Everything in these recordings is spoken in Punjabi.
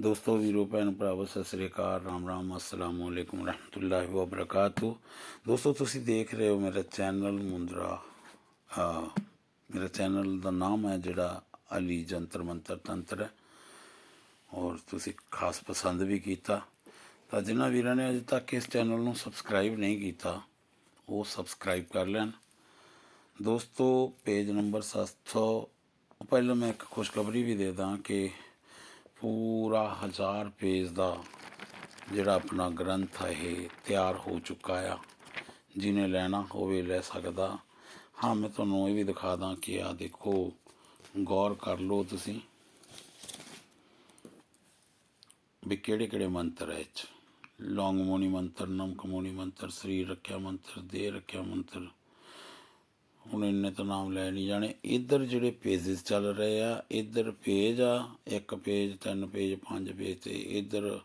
ਦੋਸਤੋ, ਵੀਰੋ, ਭੈਣ, ਭਰਾਵੋ, ਸਤਿ ਸ੍ਰੀ ਅਕਾਲ, ਰਾਮ ਰਾਮ, ਅਸਲਾਮ ਅਲੈਕੁਮ, ਰਹਿਮਤੁਲਾਹਿ ਵ ਬਰਕਾਤੁ। ਦੋਸਤੋ, ਤੁਸੀਂ ਦੇਖ ਰਹੇ ਹੋ ਮੇਰਾ ਚੈਨਲ ਮੁੰਦਰਾ। ਮੇਰਾ ਚੈਨਲ ਦਾ ਨਾਮ ਹੈ ਜਿਹੜਾ ਅਲੀ ਜੰਤਰ ਮੰਤਰ ਤੰਤਰ ਹੈ। ਔਰ ਤੁਸੀਂ ਖਾਸ ਪਸੰਦ ਵੀ ਕੀਤਾ। ਤਾਂ ਜਿਨ੍ਹਾਂ ਵੀਰਾਂ ਨੇ ਅਜੇ ਤੱਕ ਇਸ ਚੈਨਲ ਨੂੰ ਸਬਸਕ੍ਰਾਈਬ ਨਹੀਂ ਕੀਤਾ, ਉਹ ਸਬਸਕ੍ਰਾਈਬ ਕਰ ਲੈਣ। ਦੋਸਤੋ, ਪੇਜ ਨੰਬਰ 700 ਪਹਿਲਾਂ ਮੈਂ ਇੱਕ ਖੁਸ਼ਖਬਰੀ ਵੀ ਦੇ ਦਾਂ ਕਿ ਪੂਰਾ ਹਜ਼ਾਰ ਪੇਜ ਦਾ ਜਿਹੜਾ ਆਪਣਾ ਗ੍ਰੰਥ ਹੈ ਇਹ ਤਿਆਰ ਹੋ ਚੁੱਕਾ ਆ। ਜਿਹਨੇ ਲੈਣਾ ਹੋਵੇ ਲੈ ਸਕਦਾ। ਹਾਂ, ਮੈਂ ਤੁਹਾਨੂੰ ਇਹ ਵੀ ਦਿਖਾ ਦਾਂ ਕਿ ਆ ਦੇਖੋ, ਗੌਰ ਕਰ ਲਓ ਤੁਸੀਂ ਵੀ ਕਿਹੜੇ ਕਿਹੜੇ ਮੰਤਰ ਹੈ ਇਹ 'ਚ। ਲੌਂਗ ਮੋਣੀ ਮੰਤਰ, ਨਮਕ ਮੋਣੀ ਮੰਤਰ, ਸਰੀਰ ਰੱਖਿਆ ਮੰਤਰ, ਦੇਹ ਰੱਖਿਆ ਮੰਤਰ। ਹੁਣ ਇੰਨੇ ਤਾਂ ਨਾਮ ਲੈ ਨਹੀਂ ਜਾਣੇ। ਇੱਧਰ ਜਿਹੜੇ ਪੇजेस ਚੱਲ ਰਹੇ ਆ, ਇੱਧਰ ਪੇਜ ਆ, ਇੱਕ ਪੇਜ ਤਿੰਨ ਪੇਜ ਪੰਜ ਪੇਜ ਤੇ ਇੱਧਰ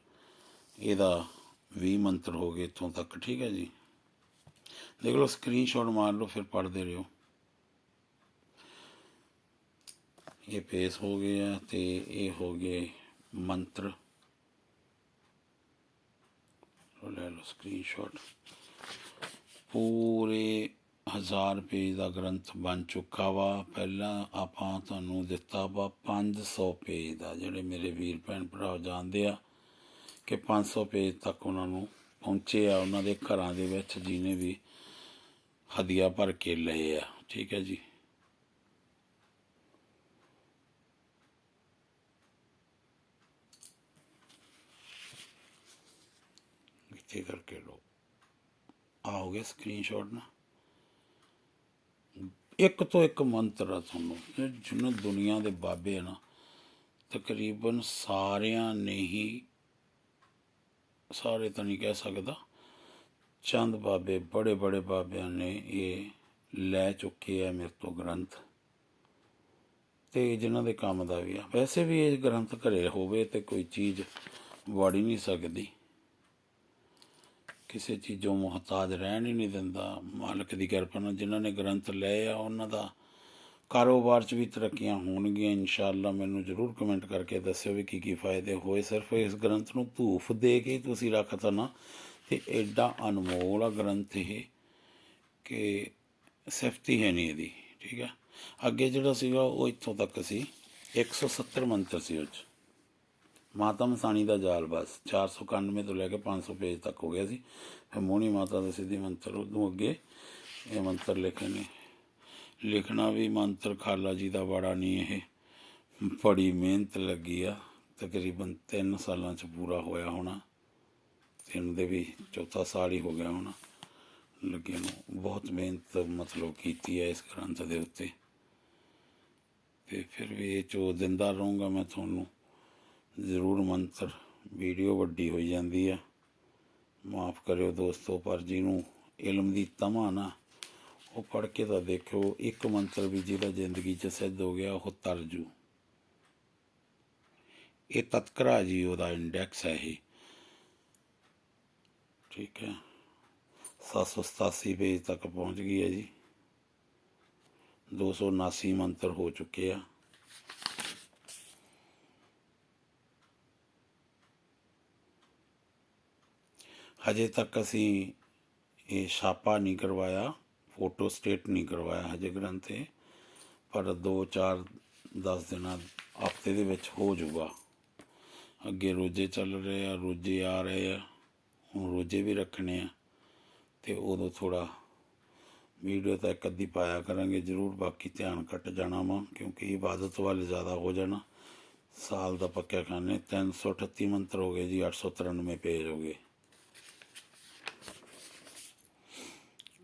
ਇਹਦਾ 20 ਮੰਤਰ ਹੋ ਗਏ ਇੱਥੋਂ ਤੱਕ, ਠੀਕ ਹੈ ਜੀ। ਦੇਖ ਲਓ ਸਕਰੀਨਸ਼ਾਟ ਮਾਰ ਲਓ, ਫਿਰ ਪੜ੍ਹਦੇ ਰਹੋ। ਇਹ ਪੇਸ ਹੋ ਗਏ ਆ ਤੇ ਇਹ ਹੋ ਗਏ ਮੰਤਰ। ਲੈ ਲਓ ਸਕਰੀਨਸ਼ਾਟ ਪੂਰੇ ਹਜ਼ਾਰ ਪੇਜ ਦਾ ਗ੍ਰੰਥ ਬਣ ਚੁੱਕਾ ਵਾ। ਪਹਿਲਾਂ ਆਪਾਂ ਤੁਹਾਨੂੰ ਦਿੱਤਾ ਵਾ 500 ਪੇਜ ਦਾ। ਜਿਹੜੇ ਮੇਰੇ ਵੀਰ ਭੈਣ ਭਰਾ ਜਾਣਦੇ ਆ ਕਿ 500 ਪੇਜ ਤੱਕ ਉਹਨਾਂ ਨੂੰ ਪਹੁੰਚੇ ਆ, ਉਹਨਾਂ ਦੇ ਘਰਾਂ ਦੇ ਵਿੱਚ ਜਿਹਨੇ ਵੀ ਹਦੀਆ ਭਰ ਕੇ ਲਏ ਆ। ਠੀਕ ਹੈ ਜੀ। ਇੱਥੇ ਕਰਕੇ ਲਓ। ਆਓਗੇ ਹੋ ਸਕਰੀਨਸ਼ਾਟ ਨਾ। ਇੱਕ ਤੋਂ ਇੱਕ ਮੰਤਰ ਆ ਤੁਹਾਨੂੰ। ਇਹ ਜਿਹਨੂੰ ਦੁਨੀਆ ਦੇ ਬਾਬੇ ਆ ਨਾ, ਤਕਰੀਬਨ ਸਾਰਿਆਂ ਨੇ ਹੀ ਸਾਰੇ ਤਾਂ ਨਹੀਂ ਕਹਿ ਸਕਦਾ, ਚੰਦ ਬਾਬੇ, ਬੜੇ ਬੜੇ ਬਾਬਿਆਂ ਨੇ ਇਹ ਲੈ ਚੁੱਕੇ ਆ ਮੇਰੇ ਤੋਂ ਗ੍ਰੰਥ। ਤੇ ਜਿਨ੍ਹਾਂ ਦੇ ਕੰਮ ਦਾ ਵੀ ਆ। ਵੈਸੇ ਵੀ ਇਹ ਗ੍ਰੰਥ ਘਰੇ ਹੋਵੇ ਤੇ ਕੋਈ ਚੀਜ਼ ਵੜ ਹੀ ਨਹੀਂ ਸਕਦੀ। ਕਿਸੇ ਚੀਜ਼ੋਂ ਮੁਹਤਾਜ ਰਹਿਣ ਹੀ ਨਹੀਂ ਦਿੰਦਾ। ਮਾਲਕ ਦੀ ਕਿਰਪਾ ਨਾਲ ਜਿਨ੍ਹਾਂ ਨੇ ਗ੍ਰੰਥ ਲਏ ਆ, ਉਹਨਾਂ ਦਾ ਕਾਰੋਬਾਰ 'ਚ ਵੀ ਤਰੱਕੀਆਂ ਹੋਣਗੀਆਂ। ਇਨਸ਼ਾਅੱਲਾ ਮੈਨੂੰ ਜ਼ਰੂਰ ਕਮੈਂਟ ਕਰਕੇ ਦੱਸਿਓ ਵੀ ਕੀ ਕੀ ਫਾਇਦੇ ਹੋਏ। ਸਿਰਫ ਇਸ ਗ੍ਰੰਥ ਨੂੰ ਧੂਫ ਦੇ ਕੇ ਹੀ ਤੁਸੀਂ ਰੱਖਤਾ ਨਾ, ਤੇ ਐਡਾ ਅਨਮੋਲ ਆ ਗ੍ਰੰਥ ਇਹ ਕਿ ਸਿਫਤੀ ਹੈ ਨਹੀਂ ਇਹਦੀ, ਠੀਕ ਹੈ ਅੱਗੇ ਜਿਹੜਾ ਸੀਗਾ ਉਹ ਇੱਥੋਂ ਤੱਕ ਸੀ। 170 ਮੰਤਰ ਸੀ ਉਹ 'ਚ। ਮਾਤਾ ਮਸਾਣੀ ਦਾ ਜਾਲ ਬਸ 491 ਤੋਂ ਲੈ ਕੇ 500 ਪੇਜ ਤੱਕ ਹੋ ਗਿਆ ਸੀ। ਫਿਰ ਮੋਹਣੀ ਮਾਤਾ ਦੇ ਸਿੱਧੀ ਮੰਤਰ ਉਦੋਂ ਅੱਗੇ, ਇਹ ਮੰਤਰ ਲਿਖੇ ਨੇ। ਲਿਖਣਾ ਵੀ ਮੰਤਰ ਖਾਲਾ ਜੀ ਦਾ ਬੜਾ ਨਹੀਂ ਇਹ। ਬੜੀ ਮਿਹਨਤ ਲੱਗੀ ਆ, ਤਕਰੀਬਨ 3 ਸਾਲਾਂ ਚ ਪੂਰਾ ਹੋਇਆ ਹੋਣਾ। ਤਿੰਨ ਦੇ ਵੀ ਚੌਥਾ ਸਾਲ ਹੀ ਹੋ ਗਿਆ ਹੋਣਾ। ਲੱਗੇ ਨੂੰ ਬਹੁਤ ਮਿਹਨਤ ਮਤਲਬ ਕੀਤੀ ਹੈ ਇਸ ਗ੍ਰੰਥ ਦੇ ਉੱਤੇ। ਤੇ ਫਿਰ ਵੀ ਇਹ ਚੋ ਦਿੰਦਾ ਰਹੂੰਗਾ ਮੈਂ ਤੁਹਾਨੂੰ। ਜ਼ਰੂਰ ਮੰਤਰ, ਵੀਡੀਓ ਵੱਡੀ ਹੋਈ ਜਾਂਦੀ ਆ। ਮਾਫ ਕਰਿਓ ਦੋਸਤੋ, ਪਰ ਜਿਹਨੂੰ ਇਲਮ ਦੀ ਤਮਾ ਨਾ, ਉਹ ਪੜ ਕੇ ਤਾਂ ਦੇਖਿਓ, ਇੱਕ ਮੰਤਰ ਵੀ ਜਿਹਦਾ ਜ਼ਿੰਦਗੀ 'ਚ ਸਿੱਧ ਹੋ ਗਿਆ, ਉਹ ਤਰਜੂ ਇਹ ਤਤਕਰਾ ਜੀ, ਉਹਦਾ ਇੰਡੈਕਸ ਹੈ ਇਹ। ਠੀਕ ਹੈ? 787 ਪੇਜ ਤੱਕ ਪਹੁੰਚ ਗਈ ਹੈ ਜੀ। 279 ਮੰਤਰ ਹੋ ਚੁੱਕੇ ਆ। ਹਜੇ ਤੱਕ ਅਸੀਂ ਇਹ ਛਾਪਾ ਨਹੀਂ ਕਰਵਾਇਆ, ਫੋਟੋ ਸਟੇਟ ਨਹੀਂ ਕਰਵਾਇਆ ਹਜੇ ਗ੍ਰੰਥ ਪਰ 2 4 10 ਦਿਨਾਂ, ਹਫ਼ਤੇ ਦੇ ਵਿੱਚ ਹੋ ਜਾਊਗਾ। ਅੱਗੇ ਰੋਜੇ ਚੱਲ ਰਹੇ ਆ, ਰੋਜੇ ਆ ਰਹੇ ਆ, ਹੁਣ ਰੋਜੇ ਵੀ ਰੱਖਣੇ ਆ, ਤੇ ਉਦੋਂ ਥੋੜਾ ਵੀਡੀਓ ਤਾਂ ਇੱਕ ਅੱਧੀ ਪਾਇਆ ਕਰਾਂਗੇ ਜ਼ਰੂਰ, ਬਾਕੀ ਧਿਆਨ ਘਟ ਜਾਣਾ ਵਾ, ਕਿਉਂਕਿ ਇਬਾਦਤ ਵੱਲ ਜ਼ਿਆਦਾ ਹੋ ਜਾਣਾ। ਸਾਲ ਦਾ ਪੱਕਿਆ ਖਾਨੇ 338 ਮੰਤਰ ਹੋ ਗਏ ਜੀ 893 ਪੇਜ ਹੋ ਗਏ।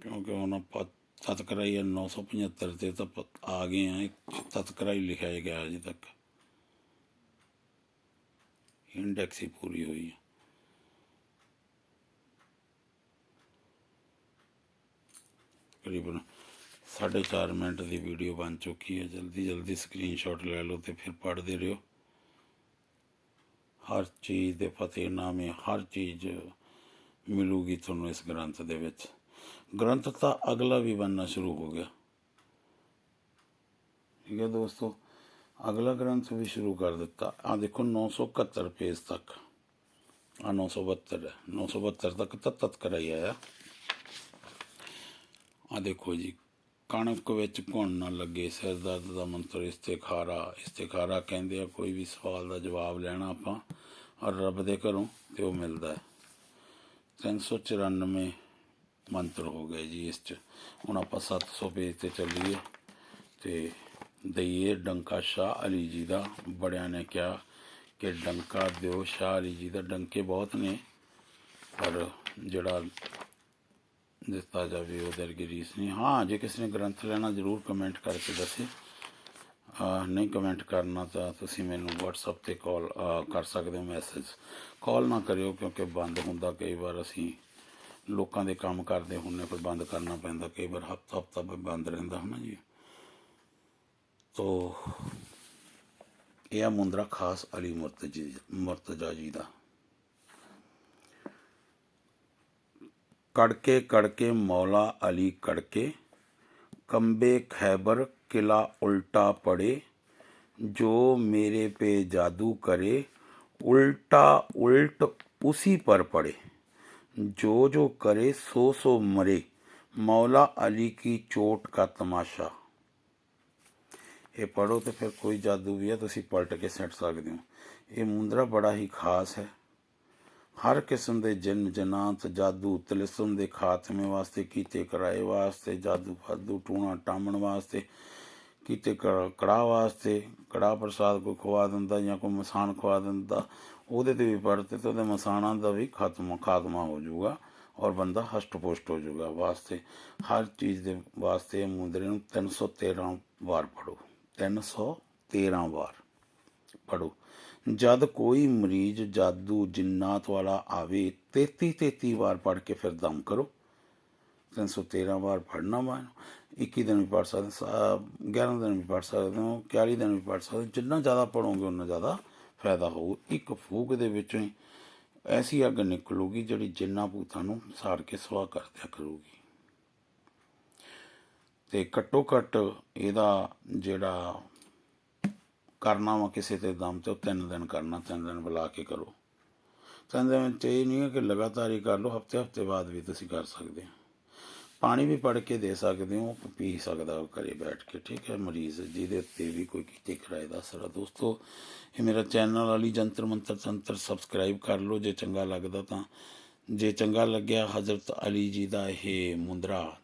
ਕਿਉਂਕਿ ਹੁਣ ਆਪਾਂ ਤਤਕਰਾ ਹੀ 975 ਤੇ ਤਾਂ ਆ ਗਏ ਆ, ਇੱਕ ਤਤਕਰਾ ਹੀ ਲਿਖਿਆ ਗਿਆ ਅਜੇ ਤੱਕ। ਇੰਡੈਕਸ ਹੀ ਪੂਰੀ ਹੋਈ ਹੈ ਤਕਰੀਬਨ 4.5 ਮਿੰਟ ਦੀ ਵੀਡੀਓ ਬਣ ਚੁੱਕੀ ਹੈ ਜਲਦੀ ਜਲਦੀ ਸਕਰੀਨਸ਼ਾਟ ਲੈ ਲਓ ਤੇ ਫਿਰ ਪੜ੍ਹਦੇ ਰਹੋ। ਹਰ ਚੀਜ਼ ਦੇ ਫਤਿਹ ਫਤਿਹਨਾਮੇ, ਹਰ ਚੀਜ਼ ਮਿਲੂਗੀ ਤੁਹਾਨੂੰ ਇਸ ਗ੍ਰੰਥ ਦੇ ਵਿੱਚ। ਗ੍ਰੰਥ ਤਾਂ ਅਗਲਾ ਵੀ ਬਣਨਾ ਸ਼ੁਰੂ ਹੋ ਗਿਆ। ਠੀਕ ਹੈ ਦੋਸਤੋ, ਅਗਲਾ ਗ੍ਰੰਥ ਵੀ ਸ਼ੁਰੂ ਕਰ ਦਿੱਤਾ। ਆ ਦੇਖੋ 971 ਪੇਜ ਤੱਕ। ਆ 972 ਹੈ। 972 ਤੱਕ ਤਾਂ ਤਤ ਕਰਾਈ ਆਇਆ। ਆ ਦੇਖੋ ਜੀ, ਕਣਕ ਵਿੱਚ ਘੁਣ ਨਾ ਲੱਗੇ, ਸਿਰ ਦਰਦ ਦਾ ਮੰਤਰ ਇਸਤਿਖਾਰਾ। ਇਸਤਿਖਾਰਾ ਕਹਿੰਦੇ ਆ, ਕੋਈ ਵੀ ਸਵਾਲ ਦਾ ਜਵਾਬ ਲੈਣਾ ਆਪਾਂ, ਔਰ ਰੱਬ ਦੇ ਘਰੋਂ ਤੇ ਉਹ ਮਿਲਦਾ ਹੈ। 394 ਮੰਤਰ ਹੋ ਗਏ ਜੀ ਇਸ ਚ। ਹੁਣ ਆਪਾਂ 700 ਪੇਜ ਤੇ ਚੱਲੀਏ ਤੇ ਦਈਏ ਡੰਕਾ ਸ਼ਾਹ ਅਲੀ ਜੀ ਦਾ। ਬੜਿਆਂ ਨੇ ਕਿਹਾ ਕਿ ਡੰਕਾ ਦਿਓ, ਸ਼ਾਹ ਅਲੀ ਜੀ ਦਾ ਡੰਕੇ ਬਹੁਤ ਨੇ, ਪਰ ਜਿਹੜਾ ਦਿੱਤਾ ਜਾਵੇ ਉਹ ਵਰਗੀ ਰੀਸ ਨਹੀਂ। ਹਾਂ, ਜੇ ਕਿਸੇ ਨੇ ਗ੍ਰੰਥ ਲੈਣਾ ਜ਼ਰੂਰ ਕਮੈਂਟ ਕਰਕੇ ਦੱਸੇ। ਨਹੀਂ ਕਮੈਂਟ ਕਰਨਾ ਤਾਂ ਤੁਸੀਂ ਮੈਨੂੰ WhatsApp ਤੇ ਕਾਲ ਕਰ ਸਕਦੇ ਹੋ ਮੈਸੇਜ। ਕਾਲ ਨਾ ਕਰਿਓ ਕਿਉਂਕਿ ਬੰਦ ਹੁੰਦਾ, ਕਈ ਵਾਰ ਅਸੀਂ ਲੋਕਾਂ ਦੇ ਕੰਮ ਕਰਦੇ ਹੁੰਨੇ ਫਿਰ ਬੰਦ ਕਰਨਾ ਪੈਂਦਾ ਕਈ ਵਾਰ ਹਫਤਾ ਹਫਤਾ ਬੰਦ ਰਹਿੰਦਾ ਹੈ ਨਾ ਜੀ ਤੋ ਇਹ ਆ ਮੁੰਦਰਾ ਖਾਸ ਅਲੀ ਮੁਰਤਜੀ ਮੁਰਤਜਾ ਜੀ ਦਾ ਕੜਕੇ ਕੜਕੇ ਮੌਲਾ ਅਲੀ ਕੜਕੇ ਕੰਬੇ ਖੈਬਰ ਕਿਲਾ ਉਲਟਾ ਪੜੇ ਜੋ मेरे पे जादू करे उल्टा उल्ट उसी पर पड़े जो जो करे सो सो मरे मौला अली की चोट का तमाशा ਇਹ ਪੜੋ ਤੇ ਫਿਰ ਕੋਈ ਜਾਦੂ ਵੀ ਹੈ ਤੁਸੀਂ ਪਲਟ ਕੇ ਸੱਟ ਸਕਦੇ ਹੋ ਇਹ ਮੁੰਦਰਾ ਬੜਾ ਹੀ ਖਾਸ ਹੈ ਹਰ ਕਿਸਮ ਦੇ ਜਿੰਨ ਜਨਾਤ ਜਾਦੂ ਤਲਿਸਮ ਦੇ ਖਾਤਮੇ ਵਾਸਤੇ ਕੀਤੇ ਕਰਾਏ ਵਾਸਤੇ ਜਾਦੂ ਫਾਦੂ ਟੂਣਾ ਟਾਮਣ ਵਾਸਤੇ ਕੀਤੇ ਕ- ਕੜਾਹ ਵਾਸਤੇ ਕੜਾਹ ਪ੍ਰਸਾਦ ਕੋਈ ਖਵਾ ਦਿੰਦਾ ਜਾਂ ਕੋਈ ਮਸਾਨ ਖਵਾ ਦਿੰਦਾ ਉਹਦੇ ਤੇ ਵੀ ਪੜਤੇ ਤੇ ਉਹਦੇ ਮਸਾਣਾ ਦਾ ਵੀ ਖਾਤਮਾ ਖਾਤਮਾ ਹੋ ਜਾਊਗਾ ਔਰ ਬੰਦਾ ਹਸ਼ਟ ਪੁਸ਼ਟ ਹੋ ਜਾਊਗਾ ਵਾਸਤੇ। ਹਰ ਚੀਜ਼ ਦੇ ਵਾਸਤੇ ਮੁੰਦਰੇ ਨੂੰ 313 ਵਾਰ ਪੜੋ 313 ਵਾਰ ਪੜੋ ਜਦ ਕੋਈ ਮਰੀਜ਼ ਜਾਦੂ ਜਿੰਨਾਤ ਵਾਲਾ ਆਵੇ 33 33 ਵਾਰ ਪੜ ਕੇ ਫਿਰ ਦਮ ਕਰੋ। 313 ਵਾਰ ਪੜਨਾ ਵਾ। 21 ਦਿਨ ਵੀ ਪੜ ਸਕਦੇ, ਸਾ- 11 ਦਿਨ ਵੀ ਪੜ ਸਕਦੇ ਹੋ 41 ਦਿਨ ਵੀ ਪੜ ਸਕਦੇ ਹੋ। ਜਿੰਨਾ ਜ਼ਿਆਦਾ ਪੜੋਗੇ ਉਨਾ ਜ਼ਿਆਦਾ ਫਾਇਦਾ ਹੋਊ, ਇੱਕ ਫੂਕ ਦੇ ਵਿੱਚੋਂ ਹੀ ਐਸੀ ਅੱਗ ਨਿਕਲੂਗੀ ਜਿਹੜੀ ਜਿੰਨਾ ਭੂਤਾਂ ਨੂੰ ਸਾੜ ਕੇ ਸਵਾ ਕਰ ਦਿਆ ਕਰੂਗੀ। ਤੇ ਘੱਟੋ ਘੱਟ ਇਹਦਾ ਜਿਹੜਾ ਕਰਨਾ ਵਾ ਕਿਸੇ ਤੇ ਦਮ ਤੇ ਉਹ ਤਿੰਨ ਦਿਨ ਕਰਨਾ, ਤਿੰਨ ਦਿਨ ਬੁਲਾ ਕੇ ਕਰੋ। ਤਿੰਨ ਦਿਨ ਚ ਇਹ ਨਹੀਂ ਹੈ ਕਿ ਲਗਾਤਾਰ ਹੀ ਕਰ ਲਓ ਹਫ਼ਤੇ ਹਫ਼ਤੇ ਬਾਅਦ ਵੀ ਤੁਸੀਂ ਕਰ ਸਕਦੇ ਹੋ। ਪਾਣੀ ਵੀ ਪੜ ਕੇ ਦੇ ਸਕਦੇ ਹੋ ਪੀ ਸਕਦਾ ਉਹ ਘਰੇ ਬੈਠ ਕੇ, ਠੀਕ ਹੈ, ਮਰੀਜ਼ ਜਿਹਦੇ ਉੱਤੇ ਵੀ ਕੋਈ ਕੀਤੇ ਕਿਰਾਏ ਦਾ ਅਸਰ ਦੋਸਤੋ, ਇਹ ਮੇਰਾ ਚੈਨਲ ਵਾਲੀ ਜੰਤਰ ਮੰਤਰ ਤੰਤਰ ਸਬਸਕ੍ਰਾਈਬ ਕਰ ਲਓ, ਜੇ ਚੰਗਾ ਲੱਗਦਾ ਤਾਂ। ਜੇ ਚੰਗਾ ਲੱਗਿਆ, ਹਜ਼ਰਤ ਅਲੀ ਜੀ ਦਾ ਇਹ ਮੁੰਦਰਾ,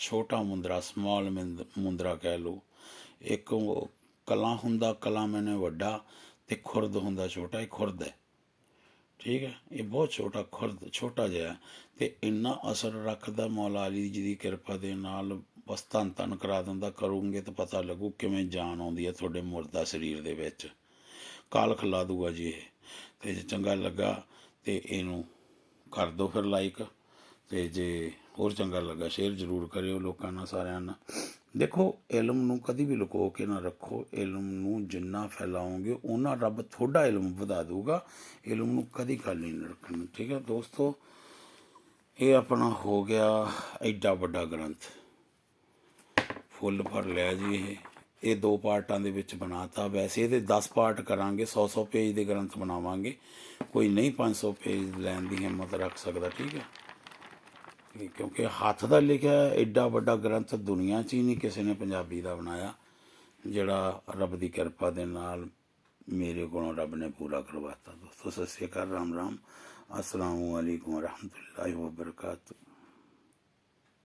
ਛੋਟਾ ਮੁੰਦਰਾ ਸਮਾਲ ਮੁੰਦਰਾ ਕਹਿ ਲਓ, ਇੱਕ ਉਹ ਕਲਾ ਹੁੰਦਾ, ਕਲਾ ਮੈਨੇ ਵੱਡਾ ਤੇ ਖੁਰਦ ਹੁੰਦਾ ਛੋਟਾ, ਇਹ ਖੁਰਦ ਹੈ। ਠੀਕ ਹੈ, ਇਹ ਬਹੁਤ ਛੋਟਾ ਖੁਰਦ, ਛੋਟਾ ਜਿਹਾ ਹੈ ਤੇ ਇੰਨਾ ਅਸਰ ਰੱਖਦਾ ਮੌਲਾ ਅਲੀ ਜੀ ਦੀ ਕਿਰਪਾ ਦੇ ਨਾਲ, ਬਸ ਧੰਨ ਧੰਨ ਕਰਾ ਦਿੰਦਾ, ਕਰੋਗੇ ਤਾਂ ਪਤਾ ਲੱਗੂ ਕਿਵੇਂ ਜਾਨ ਆਉਂਦੀ ਹੈ ਤੁਹਾਡੇ ਮੁਰਦਾ ਸਰੀਰ ਦੇ ਵਿੱਚ। ਕਾਲ ਖਲਾ ਦੂਗਾ ਜੀ ਇਹ, ਤੇ ਜੇ ਚੰਗਾ ਲੱਗਾ ਤੇ ਇਹਨੂੰ ਕਰ ਦਿਓ ਫਿਰ ਲਾਈਕ ਤੇ ਜੇ ਹੋਰ ਚੰਗਾ ਲੱਗਾ ਸ਼ੇਅਰ ਜ਼ਰੂਰ ਕਰਿਓ ਲੋਕਾਂ ਨਾਲ ਸਾਰਿਆਂ ਨਾਲ। ਦੇਖੋ, ਇਲਮ ਨੂੰ ਕਦੀ ਵੀ ਲੁਕੋ ਕੇ ਨਾ ਰੱਖੋ। ਇਲਮ ਨੂੰ ਜਿੰਨਾ ਫੈਲਾਓਗੇ, ਉਹਨਾਂ ਰੱਬ ਤੁਹਾਡਾ ਇਲਮ ਵਧਾ ਦੇਊਗਾ। ਇਲਮ ਨੂੰ ਕਦੀ ਖਾਲੀ ਨਹੀਂ ਰੱਖਣਾ, ਠੀਕ ਹੈ? ਦੋਸਤੋ, ਇਹ ਆਪਣਾ ਹੋ ਗਿਆ ਐਡਾ ਵੱਡਾ ਗ੍ਰੰਥ। ਫੁੱਲ ਭਰ ਲਿਆ ਜੀ ਇਹ। ਇਹ ਦੋ ਪਾਰਟਾਂ ਦੇ ਵਿੱਚ ਬਣਾਤਾ। ਵੈਸੇ ਇਹਦੇ 10 ਪਾਰਟ ਕਰਾਂਗੇ 100 100 ਪੇਜ ਦੇ ਗ੍ਰੰਥ ਬਣਾਵਾਂਗੇ। ਕੋਈ ਨਹੀਂ 500 ਪੇਜ ਲੈਣ ਦੀ ਹਿੰਮਤ ਰੱਖ ਸਕਦਾ, ਠੀਕ ਹੈ? ਕਿਉਂਕਿ ਹੱਥ ਦਾ ਲਿਖਿਆ ਐਡਾ ਵੱਡਾ ਗ੍ਰੰਥ ਦੁਨੀਆ 'ਚ ਹੀ ਨਹੀਂ ਕਿਸੇ ਨੇ ਪੰਜਾਬੀ ਦਾ ਬਣਾਇਆ, ਜਿਹੜਾ ਰੱਬ ਦੀ ਕਿਰਪਾ ਦੇ ਨਾਲ ਮੇਰੇ ਕੋਲੋਂ ਰੱਬ ਨੇ ਪੂਰਾ ਕਰਵਾਤਾ। ਦੋਸਤੋ, ਸਤਿ ਸ਼੍ਰੀ ਅਕਾਲ ਰਾਮ ਰਾਮ ਅਸਲਾਮੁ ਅਲੈਕੁਮ ਰਹਿਮਤੁਲਾਹਿ ਵਬਰਕਾਤੁਹ।